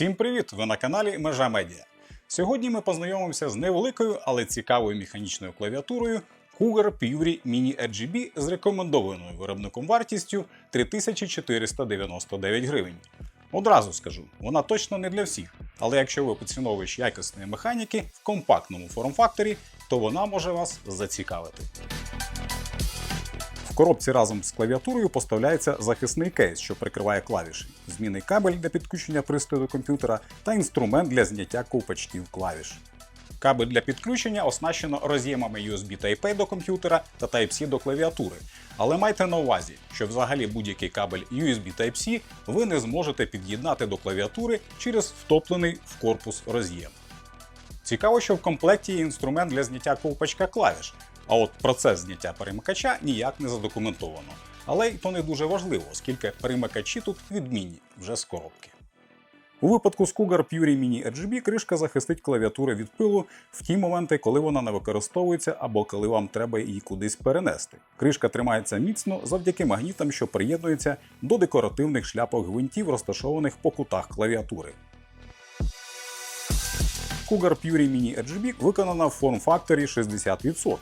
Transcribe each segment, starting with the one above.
Всім привіт! Ви на каналі Межа Медіа. Сьогодні ми познайомимося з невеликою, але цікавою механічною клавіатурою Cougar Fury Mini RGB з рекомендованою виробником вартістю 3499 гривень. Одразу скажу, вона точно не для всіх, але якщо ви поціновувач якісної механіки в компактному форм-факторі, то вона може вас зацікавити. Коробці разом з клавіатурою поставляється захисний кейс, що прикриває клавіші, змінний кабель для підключення пристрою до комп'ютера та інструмент для зняття ковпачків клавіш. Кабель для підключення оснащено роз'ємами USB Type-A до комп'ютера та Type-C до клавіатури. Але майте на увазі, що взагалі будь-який кабель USB Type-C ви не зможете під'єднати до клавіатури через втоплений в корпус роз'єм. Цікаво, що в комплекті є інструмент для зняття ковпачка клавіш, а от процес зняття перемикача ніяк не задокументовано. Але й то не дуже важливо, оскільки перемикачі тут відмінні вже з коробки. У випадку з Cougar Fury Mini RGB кришка захистить клавіатуру від пилу в ті моменти, коли вона не використовується або коли вам треба її кудись перенести. Кришка тримається міцно завдяки магнітам, що приєднуються до декоративних шляпок гвинтів, розташованих по кутах клавіатури. Cougar Fury Mini RGB виконана в форм-факторі 60%.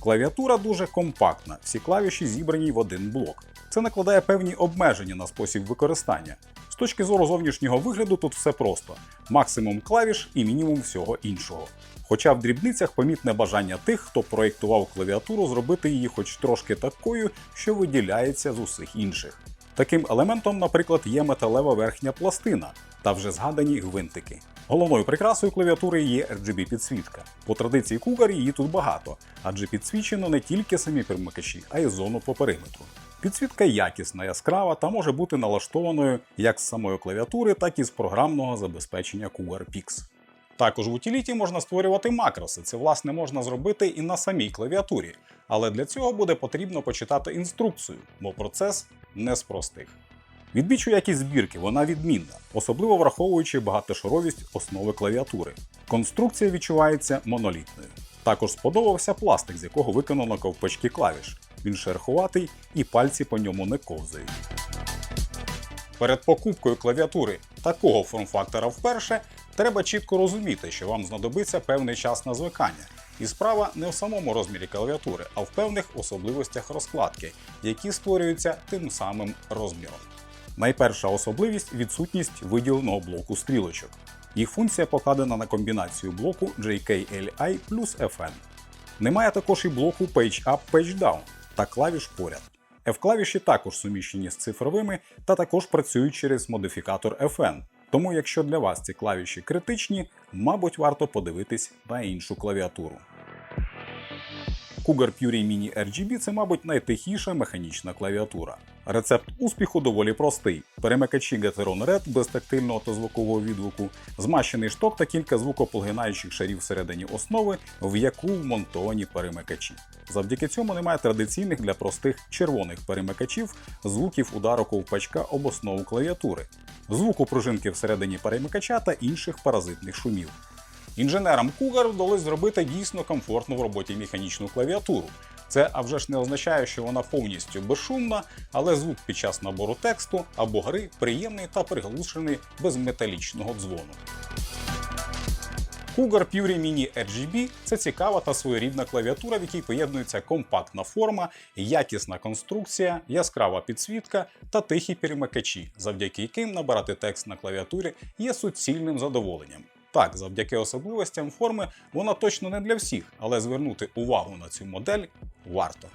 Клавіатура дуже компактна, всі клавіші зібрані в один блок. Це накладає певні обмеження на спосіб використання. З точки зору зовнішнього вигляду тут все просто: максимум клавіш і мінімум всього іншого. Хоча в дрібницях помітне бажання тих, хто проєктував клавіатуру, зробити її хоч трошки такою, що виділяється з усіх інших. Таким елементом, наприклад, є металева верхня пластина та вже згадані гвинтики. Головною прикрасою клавіатури є RGB підсвітка. По традиції Cougar її тут багато, адже підсвічено не тільки самі перемикачі, а й зону по периметру. Підсвітка якісна, яскрава та може бути налаштованою як з самої клавіатури, так і з програмного забезпечення Cougar Pix. Також в утиліті можна створювати макроси. Це власне можна зробити і на самій клавіатурі, але для цього буде потрібно почитати інструкцію, бо процес не з простих. Відбічу якість збірки, вона відмінна, особливо враховуючи багатошаровість основи клавіатури. Конструкція відчувається монолітною. Також сподобався пластик, з якого виконано ковпачки клавіш. Він шерхуватий і пальці по ньому не ковзають. Перед покупкою клавіатури такого форм-фактора вперше треба чітко розуміти, що вам знадобиться певний час на звикання. І справа не в самому розмірі клавіатури, а в певних особливостях розкладки, які створюються тим самим розміром. Найперша особливість відсутність виділеного блоку стрілочок. Їх функція покладена на комбінацію блоку JKLI плюс FN. Немає також і блоку Page Up Page Down та клавіш поряд. F-клавіші також суміщені з цифровими та також працюють через модифікатор FN. Тому, якщо для вас ці клавіші критичні, мабуть, варто подивитись на іншу клавіатуру. Cougar Fury Mini RGB це, мабуть, найтихіша механічна клавіатура. Рецепт успіху доволі простий: перемикачі Gateron Red без тактильного та звукового відгуку, змащений шток та кілька звукополгинаючих шарів всередині основи, в яку вмонтовані перемикачі. Завдяки цьому немає традиційних для простих червоних перемикачів звуків удару ковпачка об основу клавіатури, звуку пружинки всередині перемикача та інших паразитних шумів. Інженерам Cougar вдалося зробити дійсно комфортну в роботі механічну клавіатуру. Це а вже ж не означає, що вона повністю безшумна, але звук під час набору тексту або гри приємний та приглушений без металічного дзвону. Cougar Fury Mini RGB це цікава та своєрідна клавіатура, в якій поєднується компактна форма, якісна конструкція, яскрава підсвітка та тихі перемикачі, завдяки яким набирати текст на клавіатурі є суцільним задоволенням. Так, завдяки особливостям форми вона точно не для всіх, але звернути увагу на цю модель варто.